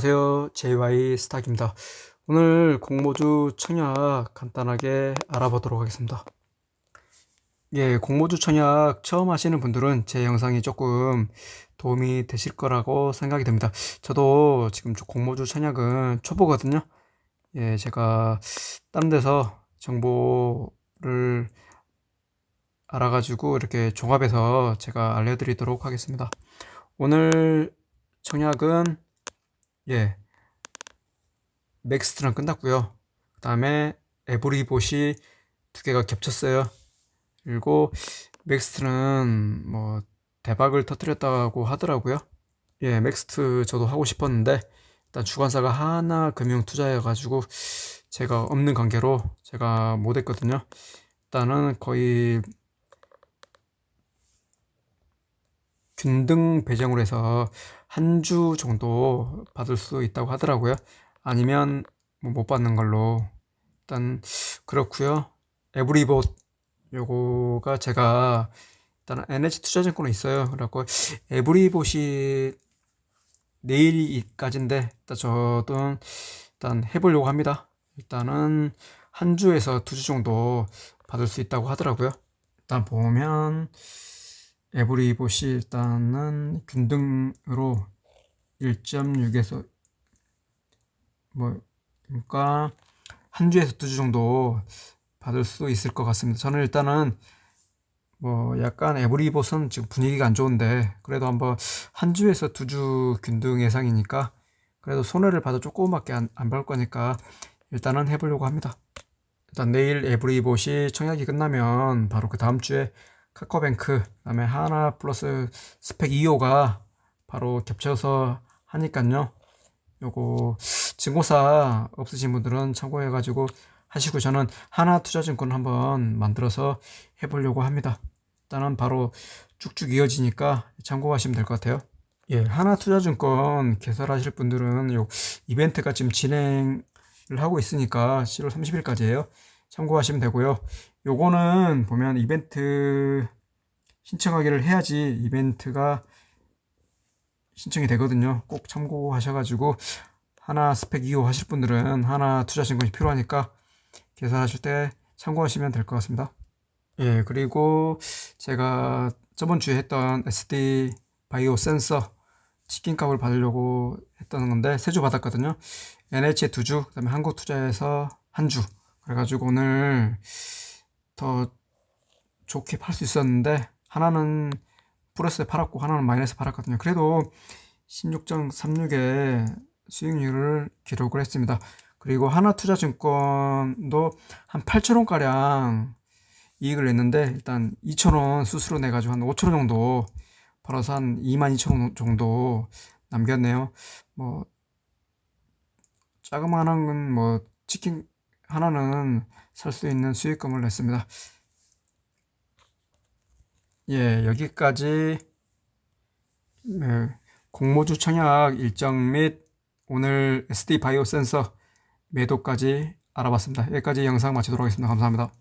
안녕하세요. JY 스탁입니다. 오늘 공모주 청약 간단하게 알아보도록 하겠습니다. 예, 공모주 청약 처음 하시는 분들은 제 영상이 조금 도움이 되실 거라고 생각이 됩니다. 저도 지금 저 공모주 청약은 초보거든요. 예, 제가 다른 데서 정보를 알아가지고 이렇게 종합해서 제가 알려드리도록 하겠습니다. 오늘 청약은 예, 맥스트랑 끝났고요. 그 다음에 에브리봇이 두 개가 겹쳤어요. 그리고 맥스트는 뭐 대박을 터뜨렸다고 하더라고요. 예, 맥스트 저도 하고 싶었는데 일단 주관사가 하나 금융 투자여가지고 제가 없는 관계로 제가 못했거든요. 일단은 거의 균등 배정으로 해서 한 주 정도 받을 수 있다고 하더라고요. 아니면 뭐 못 받는 걸로 일단 그렇고요. 에브리봇 요거가 제가 일단 NH 투자증권에 있어요. 그래갖고 에브리봇이 내일까지인데 일단 저도 일단 해보려고 합니다. 일단은 한 주에서 두 주 정도 받을 수 있다고 하더라고요. 일단 보면 에브리봇이 일단은 균등으로 1.6에서 뭐 그러니까 한 주에서 두 주 정도 받을 수 있을 것 같습니다. 저는 일단은 뭐 약간 에브리봇은 지금 분위기가 안 좋은데 그래도 한번 한 주에서 두 주 균등 예상이니까 그래도 손해를 봐도 조그맣게 안, 안 받을 거니까 일단은 해보려고 합니다. 일단 내일 에브리봇이 청약이 끝나면 바로 그 다음 주에 카카오뱅크 그다음에 하나 플러스 스펙 2호가 바로 겹쳐서 하니깐요. 요거 증거사 없으신 분들은 참고해 가지고 하시고 저는 하나 투자증권 한번 만들어서 해보려고 합니다. 일단은 바로 쭉쭉 이어지니까 참고하시면 될 것 같아요. 예, 하나 투자증권 개설하실 분들은 요 이벤트가 지금 진행을 하고 있으니까 7월 30일까지예요. 참고하시면 되고요. 요거는 보면 이벤트 신청하기를 해야지 이벤트가 신청이 되거든요. 꼭 참고하셔가지고 하나 스펙 2호 하실 분들은 하나 투자증권이 필요하니까 계산하실 때 참고하시면 될 것 같습니다. 예, 그리고 제가 저번 주에 했던 SD 바이오 센서 치킨 값을 받으려고 했던 건데 세 주 받았거든요. NH에 두 주, 그다음에 한국 투자에서 한 주. 그래가지고 오늘 더 좋게 팔 수 있었는데 하나는 플러스에 팔았고 하나는 마이너스 팔았거든요. 그래도 16.36의 수익률을 기록을 했습니다. 그리고 하나투자증권도 한 8천원 가량 이익을 냈는데 일단 2천원 수수료 내 가지고 한 5천원 정도 벌어서 한 2만 2천원 정도 남겼네요. 뭐 자그마한 뭐 치킨 하나는 살 수 있는 수익금을 냈습니다. 예, 여기까지 네, 공모주 청약 일정 및 오늘 SD 바이오 센서 매도까지 알아봤습니다. 여기까지 영상 마치도록 하겠습니다. 감사합니다.